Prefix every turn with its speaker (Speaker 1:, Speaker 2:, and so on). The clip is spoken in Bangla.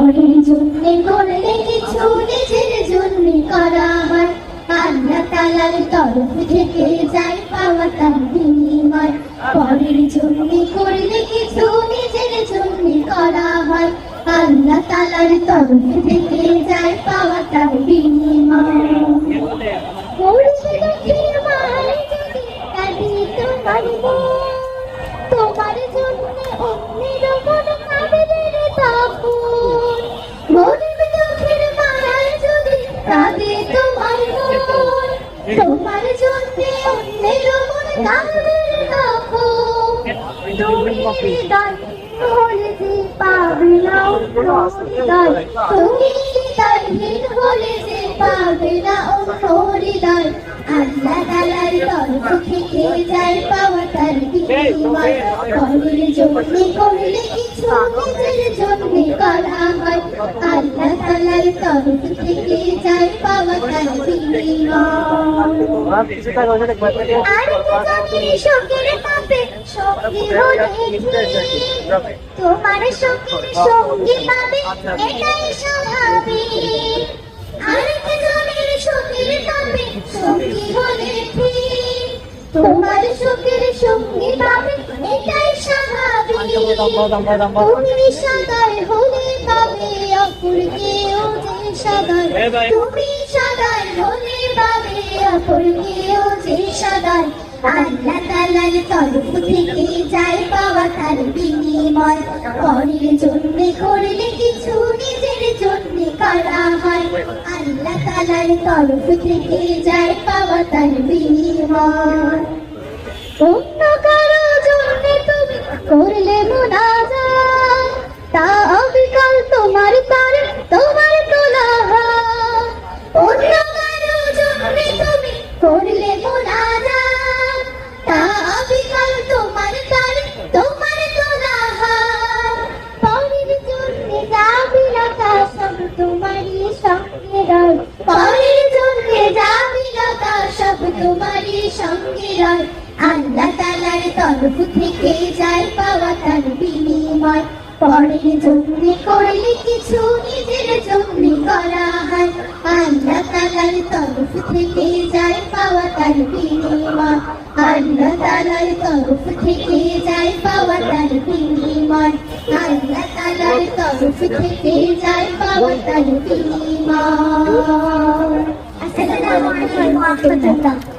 Speaker 1: পরের জন্য করলে কিছু নিজের জন্য করা হয় আল্লাহ তালার তরফ থেকে যায় পাওয়া তার বিনিময় পরের জন্য করলে কিছু নিজের জন্য করা হয় আল্লাহ তালার তরফ থেকে যায় পাওয়া তার বিনিময় তোমার জন্য অন্যের আল্লাহ তালার তরফ থেকে যায় পাওয়া তার বিনিময় করলে জন্য করলে কিছু নিজের আল্লাহ তরফ থেকে যায় পাওয়া তার? তোমার শোকের সঙ্গী পাবে এটাই স্বাভাবিক আর জনের শোকের সঙ্গী হলে তোমার শোকের সঙ্গী পাবে, এটাই স্বাভাবিক তুমি সদায় হলে পাবে অপর সদায়, তুমি সদায় হলে পাবে অপর কেউ যে সদায়। আল্লাহ তালার তরফ থেকে যায় পাওয়া তার বিনিময়। পরের জন্য করলে কিছু রয় পরের জন্য যাবি লতা সব তোমারই সঙ্গে রয় আল্লাহ তালার তরফ থেকে যায় পাওয়া তার বিনিময়। পরের জন্য করলে কিছু নিজের জন্য করা হয়। আল্লাহ তালার তরফ থেকে যায় পাওয়া তার বিনিময়। আল্লাহ তালার তরফ থেকে যায় পাওয়া তার বিনিময়। আল্লাহ তালার তরফ থেকে যায় পাওয়া তার বিনিময় আসসালামু আলাইকুম ওয়া রাহমাতুল্লাহ